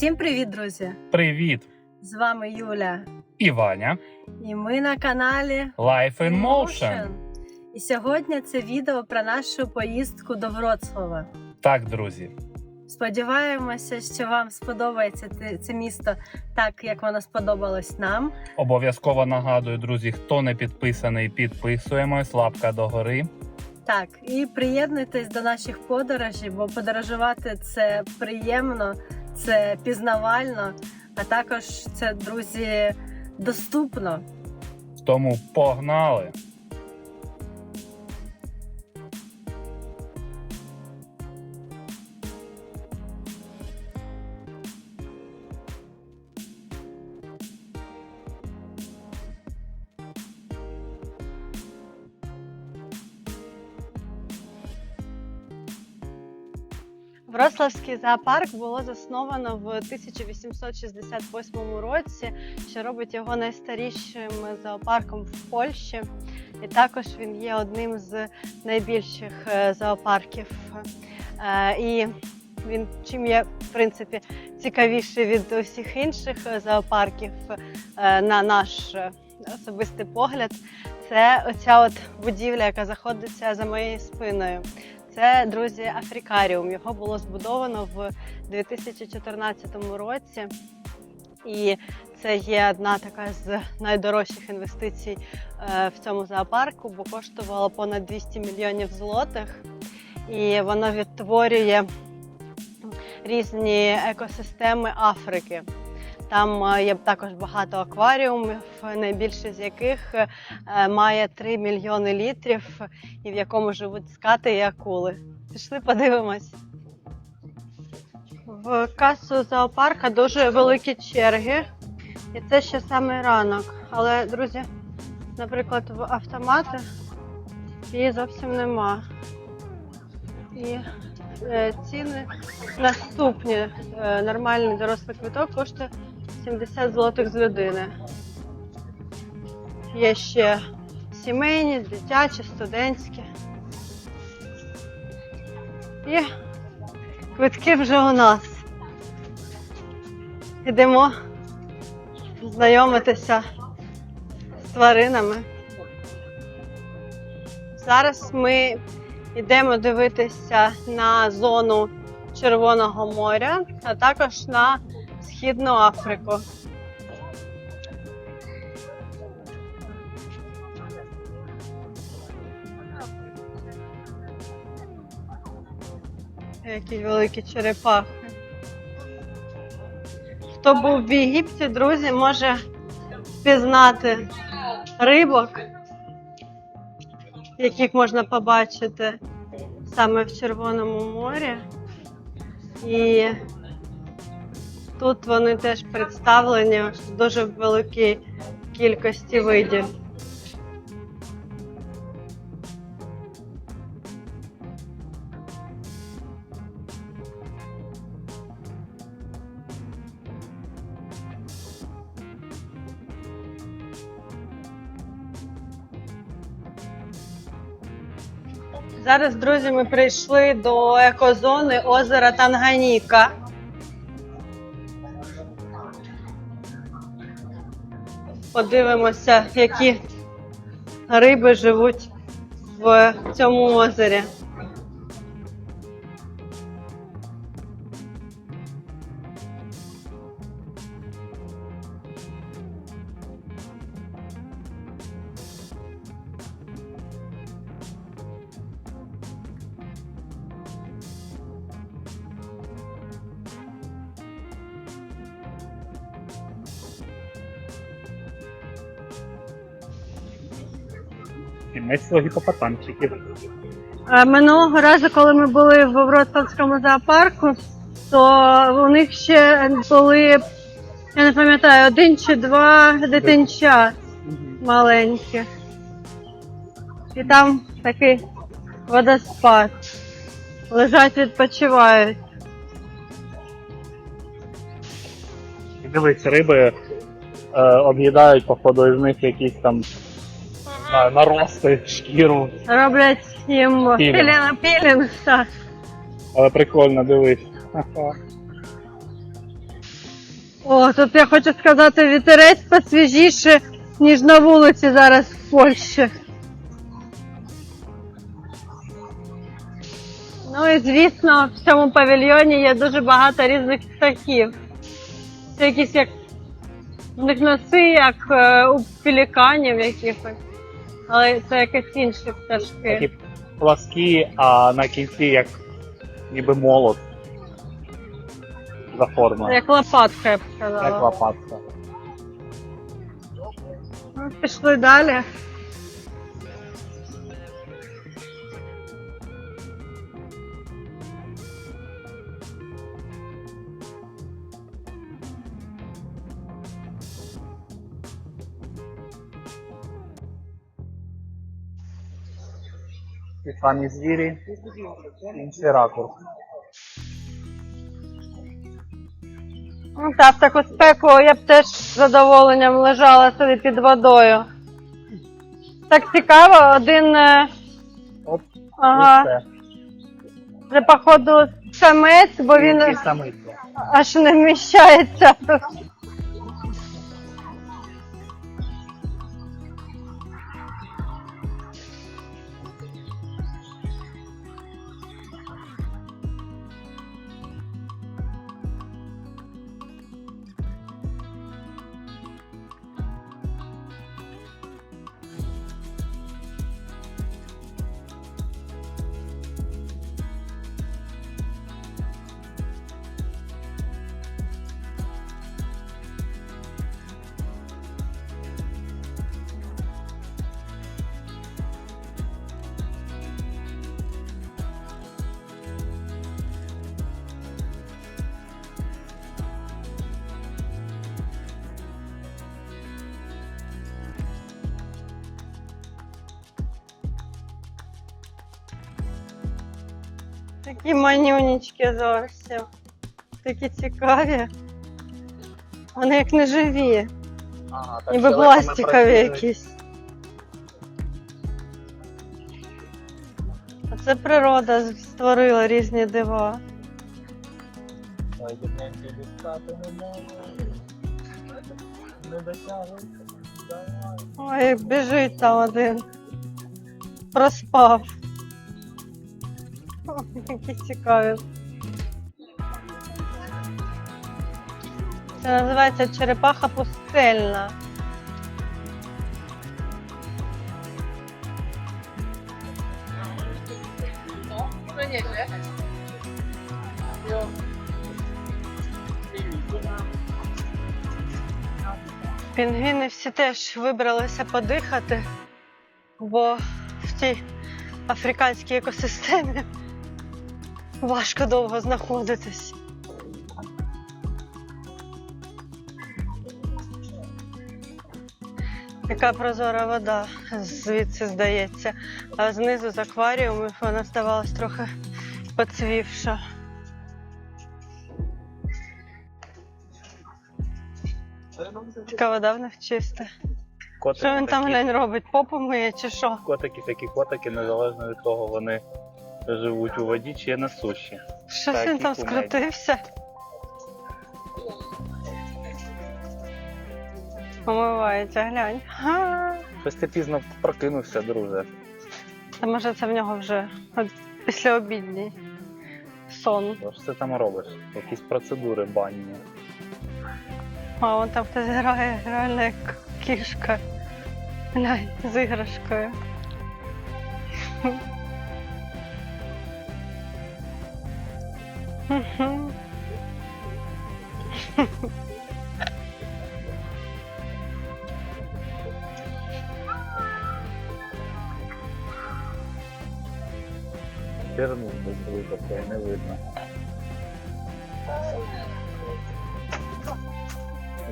Всім привіт, друзі! Привіт! З вами Юля, І Ваня. і ми на каналі Life in Motion. І сьогодні це відео про нашу поїздку до Вроцлава. Так, друзі. Сподіваємося, що вам сподобається це місто так, як воно сподобалось нам. Обов'язково нагадую, друзі, хто не підписаний, підписуємось. Лапка догори. Так, і приєднуйтесь до наших подорожей, бо подорожувати це приємно, це пізнавально, а також це, друзі, доступно. Тому погнали! Вроцлавський зоопарк було засновано в 1868 році, що робить його найстарішим зоопарком в Польщі. І також він є одним з найбільших е, зоопарків. Е, І він чим є в принципі цікавіший від усіх інших е, зоопарків на наш особистий погляд. Це оця от будівля, яка знаходиться за моєю спиною. Це, друзі, Африкаріум. Його було збудовано в 2014 році. І це є одна така з найдорожчих інвестицій е, в цьому зоопарку, бо коштувало понад 200 мільйонів злотих. І воно відтворює різні екосистеми Африки. Там е, є також багато акваріумів, найбільший з яких е, має 3 мільйони літрів, і в якому живуть скати і акули. Пішли подивимось. В касу зоопарка дуже великі черги, і це ще саме ранок. Але, друзі, наприклад, в автомати її зовсім нема. І е, ціни наступні. Нормальний дорослий квиток коштує 70 злотих з людини. Є ще сімейні, дитячі, студентські. І квитки вже у нас. Йдемо знайомитися з тваринами. Зараз ми йдемо дивитися на зону Червоного моря, а також на Східну Африку. Які великі черепахи. Хто був в Єгипті, друзі, може впізнати рибок, яких можна побачити саме в Червоному морі. І тут вони теж представлені в дуже великій кількості видів. Зараз, друзі, ми прийшли до екозони озера Танганіка. Подивимося, які риби живуть в цьому озері. Сімейство гіпопотамчиків. Е, Минулого разу, коли ми були в Вроцлавському зоопарку, то у них ще були, я не пам'ятаю, один чи два дитинча маленькі. І там такий водоспад. Лежать, відпочивають. Дивись, риби е, об'їдають, походу, із них якісь там на- нарости, шкіру. Роблять їм Пілінг. пілінг, пілінг, так. Але прикольно, дивись. О, тут я хочу сказати, вітерець посвіжіше, ніж на вулиці зараз в Польщі. Ну і звісно, в цьому павільйоні є дуже багато різних птахів. Це якісь як в них носи, як е, у пеліканів якихось. Але це якісь інші пташки. Такі пласкі, а на кінці як ніби молот. За формою. Як лопатка, я б сказала. Як лопатка. Ну, Пішли далі. Самі звірі, інший ракурс. Ну, та в таку спеку я б теж з задоволенням лежала собі під водою. Так цікаво, один е, Оп, ага, і все. це походу самець, бо він Ті самиці. аж не вміщається тут. Такі манюнічки зовсім. Такі цікаві. Вони як не живі, Ага, так ніби пластикові якісь. А це природа створила різні дива. Не. Дотягується. Ой, біжить там один. Проспав. Які цікаві. Це називається черепаха пустельна. Пінгвіни всі теж вибралися подихати, бо в цій африканській екосистемі важко довго знаходитись. Яка прозора вода звідси здається, а знизу з акваріуму вона здавалась трохи поцвівша. Така вода в них чиста. Котики Що він там такі- глянь робить? Попу миє чи що? Котики такі котики, незалежно від того, вони живуть у воді чи на суші. Щось Так, він там скрутився. Помивається, глянь. Га. Щось ти пізно прокинувся, друже. Та може це в нього вже післяобідній сон. Що ж ти там робиш? Якісь процедури банні. А вон там хтось грає реально як кішка. Глянь, з іграшкою. Мгм. Пірнув десь випадку, не видно.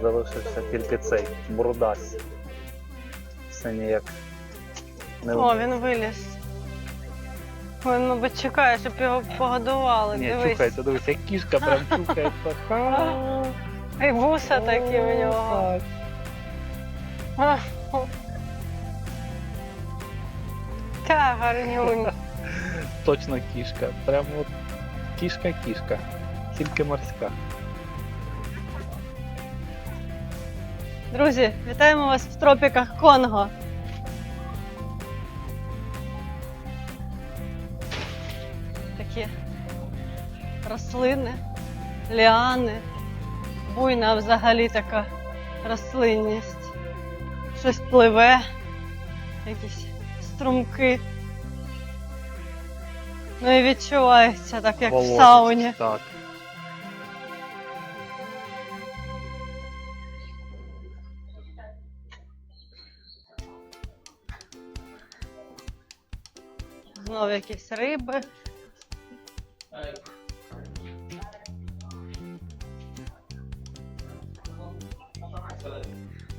Залишився тільки цей бурдас. Все ніяк не О, він виліз. Він, мабуть, чекає, щоб його погодували. Ні, Дивись. чухається, дивись, як кішка прям чухається. Ха. І вуса такі в нього. Так. Та гарнюнь. Точно кішка. Прям от кішка-кішка. Тільки морська. Друзі, вітаємо вас в тропіках Конго. Рослини, ліани, буйна взагалі така рослинність. Щось пливе, якісь струмки. Ну і відчувається так, як в сауні. Так. Знову якісь риби.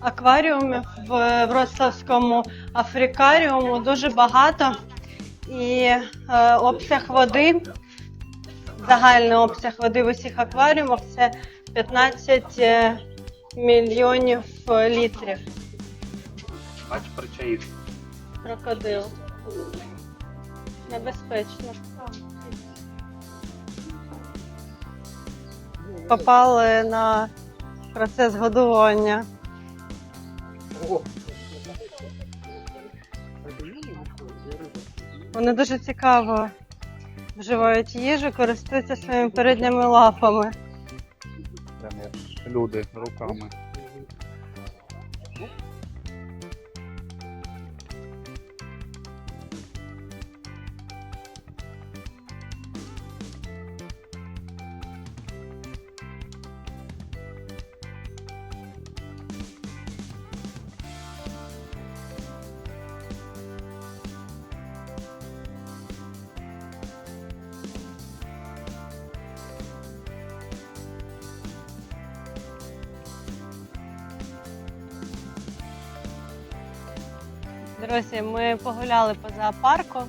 Акваріумів в Вроцлавському африкаріуму дуже багато. І е, обсяг води, загальний обсяг води в усіх акваріумах це 15 е, мільйонів е, літрів. Бач, причаїв. Крокодил. Небезпечно. Попали на процес годування. Вони дуже цікаво вживають їжу, користуються своїми передніми лапами. Люди руками. Друзі, ми погуляли по зоопарку.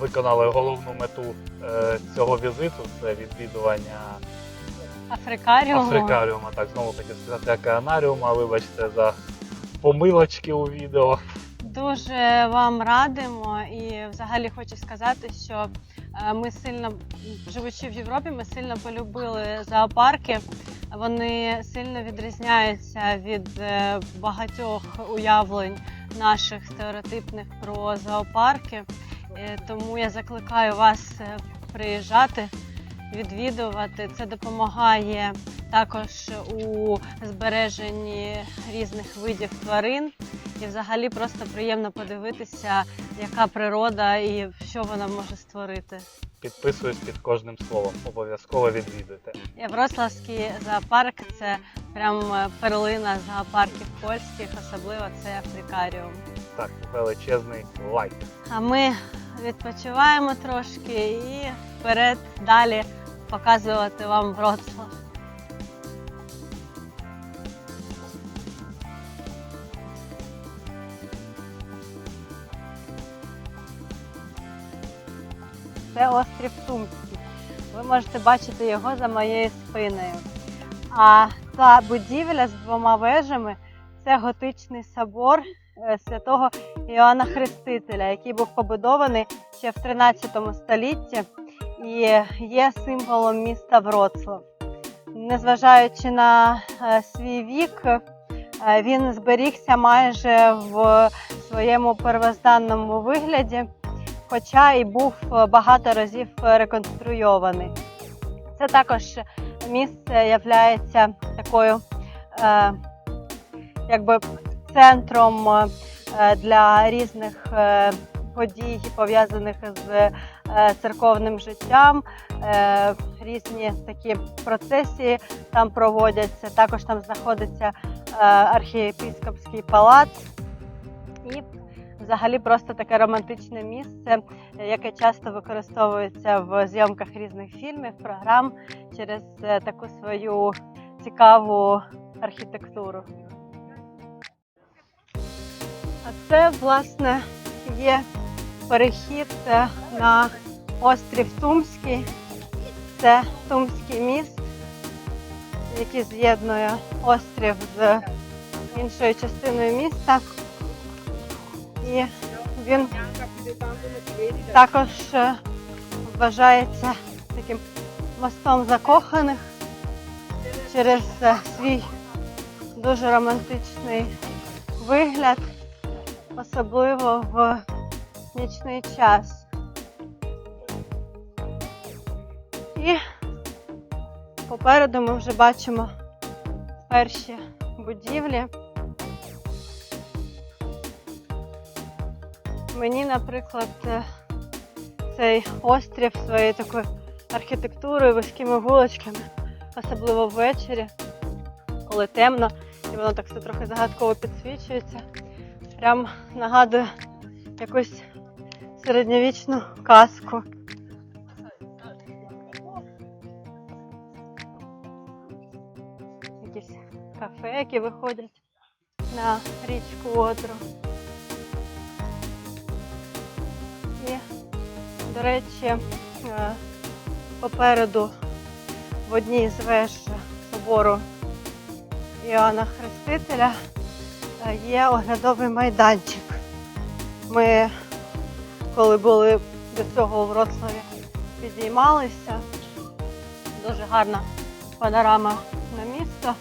Виконали головну мету е, цього візиту це відвідування Африкаріуму. Африкаріума, так знову таки сказати океанаріума. Вибачте за помилочки у відео. Дуже вам радимо і взагалі хочу сказати, що е, ми сильно, живучи в Європі, ми сильно полюбили зоопарки. Вони сильно відрізняються від е, багатьох уявлень наших стереотипних про зоопарки. Е, Тому я закликаю вас е, приїжджати, відвідувати. Це допомагає також у збереженні різних видів тварин. І взагалі просто приємно подивитися, яка природа і що вона може створити. Підписуюсь під кожним словом. Обов'язково відвідуйте. Єврославський зоопарк це прям е, перлина зоопарків польських, особливо це Африкаріум. Так, величезний лайк. А ми відпочиваємо трошки і вперед далі показувати вам Вроцлав. Це острів Тумський. Ви можете бачити його за моєю спиною. А та будівля з двома вежами це готичний собор е, святого Іоанна Хрестителя, який був побудований ще в 13 столітті і є символом міста Вроцлав. Незважаючи на е, свій вік, е, він зберігся майже в своєму первозданному вигляді, хоча і був багато разів реконструйований. Це також місце являється такою е, якби центром е, для різних е, подій, пов'язаних з е, церковним життям. Різні такі процесії там проводяться. Також там знаходиться архієпископський палац. І взагалі просто таке романтичне місце, яке часто використовується в зйомках різних фільмів, програм через е, таку свою цікаву архітектуру. А це, власне, є перехід е, на острів Тумський. Це Тумський міст, який з'єднує острів з іншою частиною міста. І він також е, вважається таким мостом закоханих через е, свій Дуже романтичний вигляд, особливо в нічний час. І попереду ми вже бачимо перші будівлі. Мені, наприклад, е, цей острів своєю такою архітектурою, вузькими вуличками, особливо ввечері, коли темно, і воно так все трохи загадково підсвічується. Прям нагадує якусь середньовічну казку. Якісь кафе, які виходять на річку Одру. І, до речі, е, попереду в одній з веж собору Іоанна Хрестителя е, є оглядовий майданчик. Ми, коли були до цього у Вроцлаві, підіймалися. Дуже гарна панорама на місто,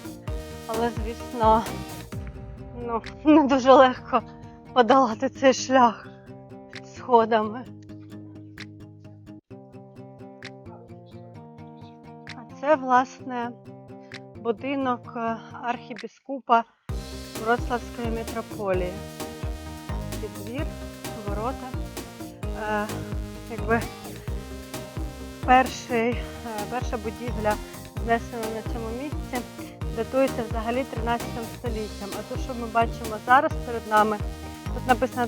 але, звісно, ну, не дуже легко подолати цей шлях сходами. А це, власне, будинок е, архібіскупа Вроцлавської митрополії. Підвір, ворота. Е, якби перший, е, перша будівля, знесена на цьому місці, датується взагалі 13 століттям. А те, що ми бачимо зараз перед нами, тут написано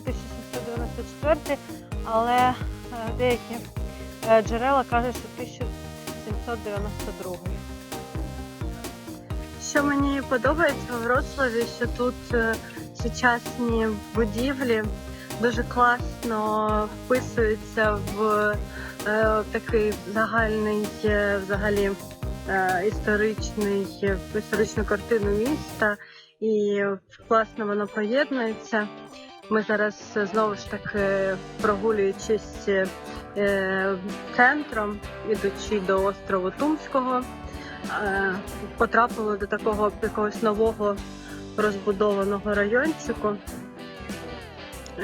1794, але е, деякі е, джерела кажуть, що 1792. Що мені подобається в Вроцлаві, що тут е, сучасні будівлі дуже класно вписуються в такий загальний взагалі історичний історичну картину міста, і класно воно поєднується. Ми зараз е, знову ж таки прогулюючись е, центром, ідучи до острову Тумського, е, потрапили до такого якогось нового розбудованого райончику.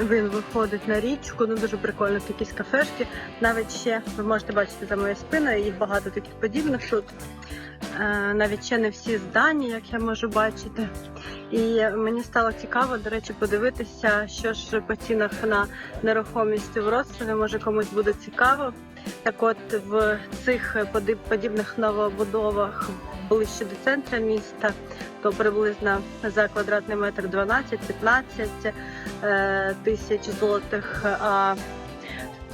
Він виходить на річку, ну дуже прикольно, тут якісь кафешки. Навіть ще ви можете бачити за моєю спиною, їх багато таких подібних тут. Е, навіть ще не всі здані, як я можу бачити. І мені стало цікаво, до речі, подивитися, що ж по цінах на нерухомість у Вроцлаві, може комусь буде цікаво. Так от в цих подібних новобудовах ближче до центру міста, то приблизно за квадратний метр 12-15 е, тисяч злотих, а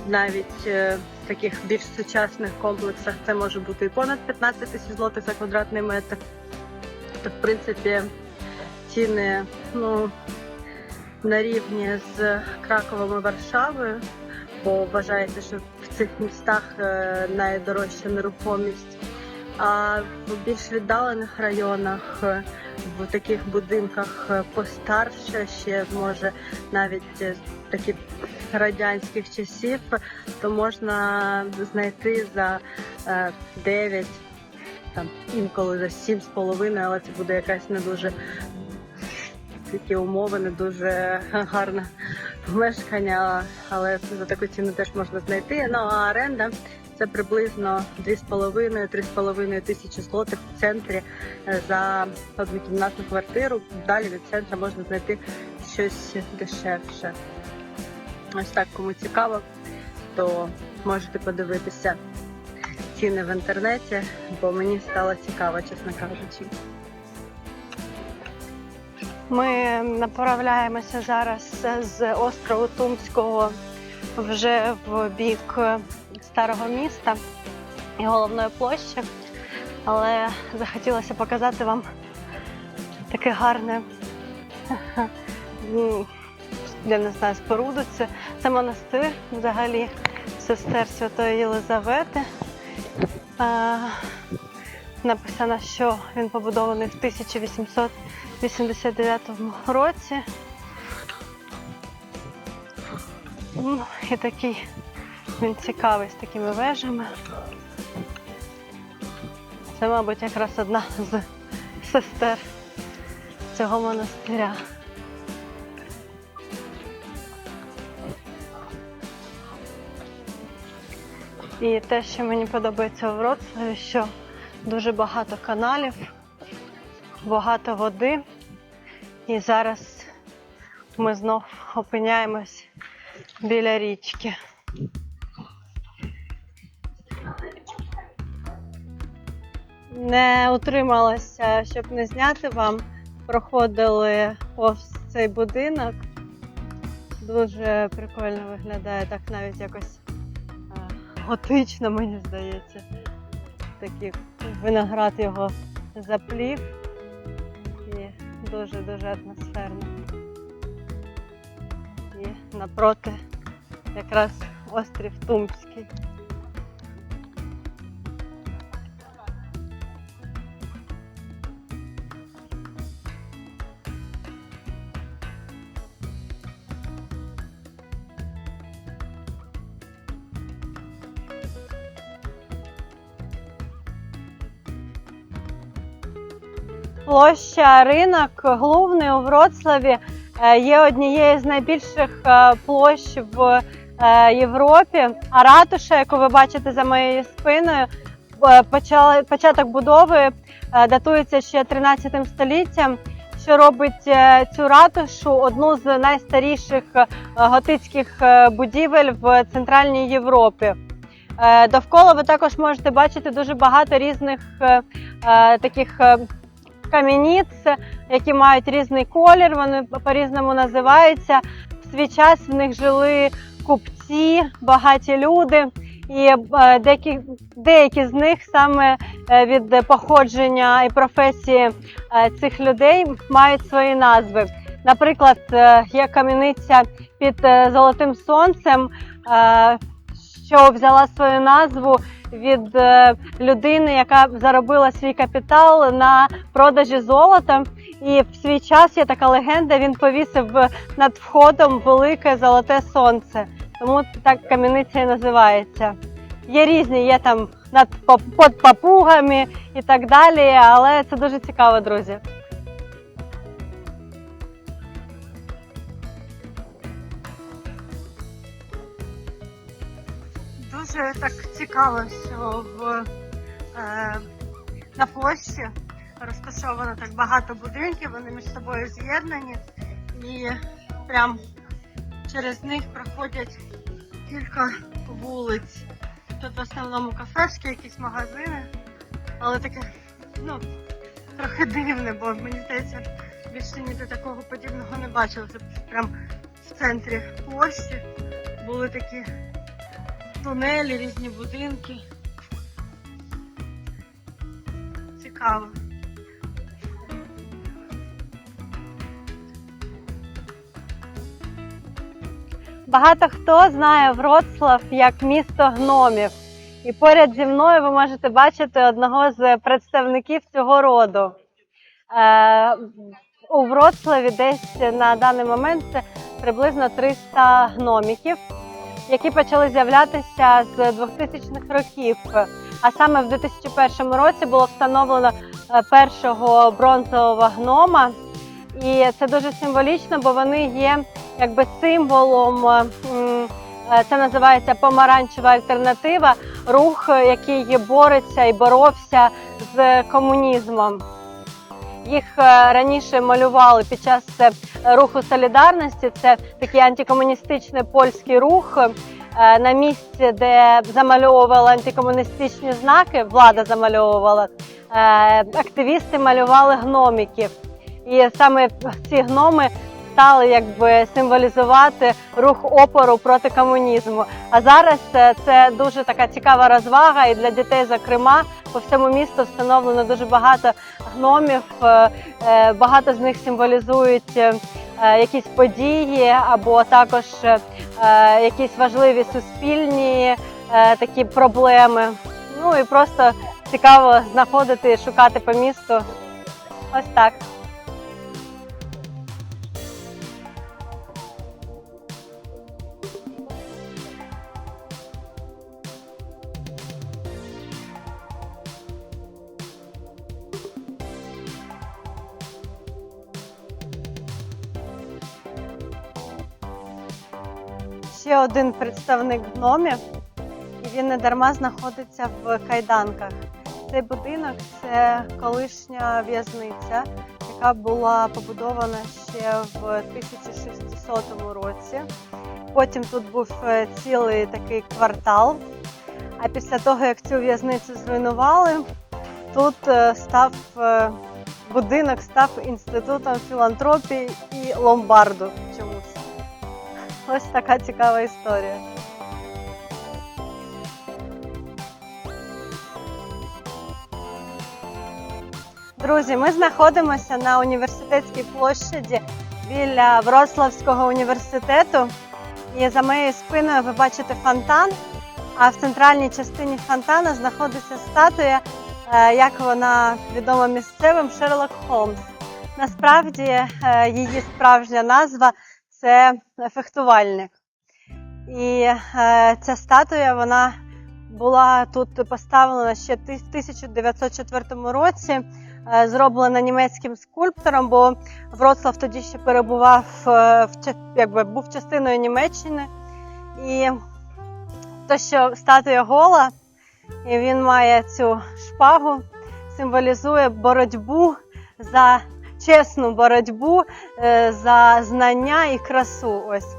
навіть е, в таких більш сучасних комплексах це може бути і понад 15 тисяч злотих за квадратний метр. То, в принципі, ціни ну, на рівні з Краковом і Варшавою, бо вважається, що цих містах е, найдорожча нерухомість. А в більш віддалених районах, е, в таких будинках е, постарше, ще може навіть такі радянських часів, то можна знайти за е, 9, там інколи за 7,5, але це буде якась не дуже такі умови, не дуже гарне помешкання, але за таку ціну теж можна знайти. Ну а оренда це приблизно 2,5-3,5 тисячі злотих в центрі е, за однокімнатну квартиру. Далі від центру можна знайти щось дешевше. Ось так, кому цікаво, то можете подивитися ціни в інтернеті, бо мені стало цікаво, чесно кажучи. Ми направляємося зараз з острову Тумського вже в бік старого міста і головної площі, але захотілося показати вам таке гарне. Я не знаю, споруду. Це, це монастир взагалі сестер Святої Єлизавети. Написано, що він побудований в 1889 році. Ну, і такий він цікавий з такими вежами. Це, мабуть, якраз одна з сестер цього монастиря. І те, що мені подобається у Вроцлаві, що дуже багато каналів, багато води. І зараз ми знов опиняємось біля річки. Не утрималася, щоб не зняти вам. Проходили ось цей будинок. Дуже прикольно виглядає, так навіть якось е, готично, мені здається. Такий виноград його заплів дуже-дуже атмосферно. І напроти якраз острів Тумський. Площа ринок головний у Вроцлаві е, є однією з найбільших е, площ в е, Європі. А ратуша, яку ви бачите за моєю спиною, почали- початок будови датується ще 13 століттям, що робить цю ратушу одну з найстаріших готицьких будівель в Центральній Європі. Довкола ви також можете бачити дуже багато різних таких е, які мають різний колір, вони по-різному називаються. В свій час в них жили купці, багаті люди, і е, деякі, деякі з них саме е, від походження і професії е, цих людей мають свої назви. Наприклад, є кам'яниця під Золотим Сонцем, що взяла свою назву від е, людини, яка заробила свій капітал на продажі золота. І в свій час є така легенда. Він повісив над входом велике золоте сонце. Тому так кам'яниця і називається. Є різні, є там над під папугами і так далі, але це дуже цікаво, друзі. Дуже так цікаво, що в, е, на площі розташовано так багато будинків, вони між собою з'єднані і прям через них проходять кілька вулиць. Тут в основному кафешки, якісь магазини, але таке, ну, трохи дивне, бо мені здається, більше ніде такого подібного не бачила. Це прям в центрі площі були такі тунелі, різні будинки. Цікаво. Багато хто знає Вроцлав як місто гномів. І поряд зі мною ви можете бачити одного з представників цього роду. Е, у Вроцлаві десь на даний момент приблизно 300 гноміків, які почали з'являтися з 2000-х років. А саме в 2001 році було встановлено е, першого бронзового гнома. І це дуже символічно, бо вони є якби символом. е, е, Це називається помаранчева альтернатива, рух, який бореться і боровся з комунізмом. Їх е, раніше малювали під час е, руху солідарності. Це такий антикомуністичний польський рух. Е, На місці, де замальовували антикомуністичні знаки, влада замальовувала, активісти малювали гномиків. І саме ці гноми стали якби символізувати рух опору проти комунізму. А зараз це дуже така цікава розвага, і для дітей, зокрема, по всьому місту встановлено дуже багато гномів. е, е, Багато з них символізують е, якісь події або також якісь важливі суспільні такі проблеми. Ну і просто цікаво знаходити шукати по місту. Ось так. Ще один представник гномів, і він не дарма знаходиться в кайданках. Цей будинок це колишня в'язниця, яка була побудована ще в 1600 році. Потім тут був е, цілий такий квартал. А після того, як цю в'язницю зруйнували, тут е, став е, будинок став інститутом філантропії і ломбарду чомусь. Ось така цікава історія. Друзі, ми знаходимося на університетській площаді біля Вроцлавського університету. І за моєю спиною ви бачите фонтан. А в центральній частині фонтана знаходиться статуя, е, як вона відома місцевим Шерлок Холмс. Насправді е, її справжня назва це фехтувальник. І е, ця статуя вона була тут поставлена ще в 1904 році, е, зроблена німецьким скульптором, бо Вроцлав тоді ще перебував е, в якби був частиною Німеччини. І те, що статуя гола, і він має цю шпагу, символізує боротьбу за чесну боротьбу е, за знання і красу. Ось.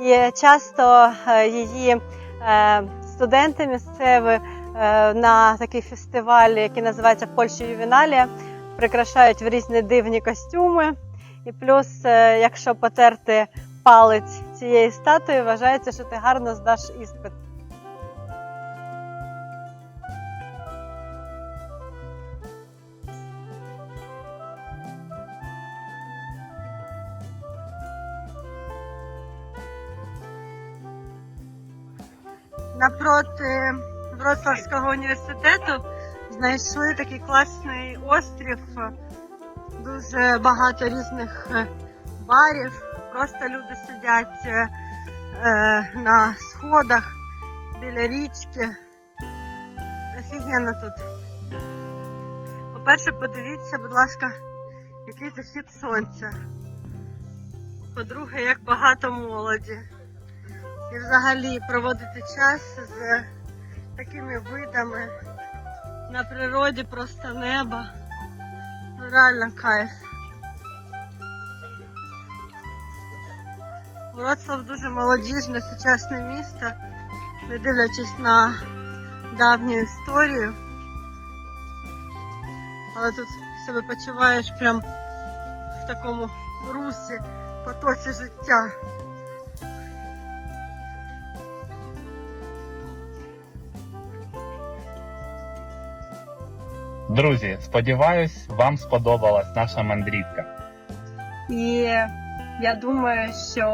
І часто е, її е, студенти місцеві на такий фестиваль, який називається в Польщі Ювіналія, прикрашають в різні дивні костюми. І плюс, якщо потерти палець цієї статуї, вважається, що ти гарно здаш іспит. Напроти Вроцлавського університету знайшли такий класний острів, дуже багато різних е, барів. Просто люди сидять е, е, на сходах біля річки. Офігенно тут. По-перше, подивіться, будь ласка, який захід сонця. По-друге, як багато молоді. І взагалі проводити час з такими видами на природі просто небо. Ну, Реально кайф. Вроцлав дуже молодіжне, сучасне місто, не дивлячись на давню історію. Але тут себе почуваєш прям в такому русі, потоці життя. Друзі, сподіваюсь, вам сподобалась наша мандрівка. І я думаю, що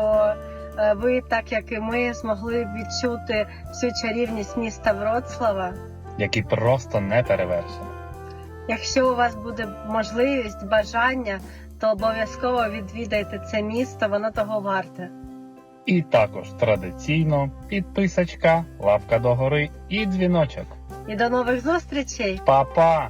е, ви, так як і ми, змогли відчути всю чарівність міста Вроцлава. Які просто не перевершені. Якщо у вас буде можливість, бажання, то обов'язково відвідайте це місто, воно того варте. І також традиційно підписочка, лапка догори і дзвіночок. І до нових зустрічей! Па-па!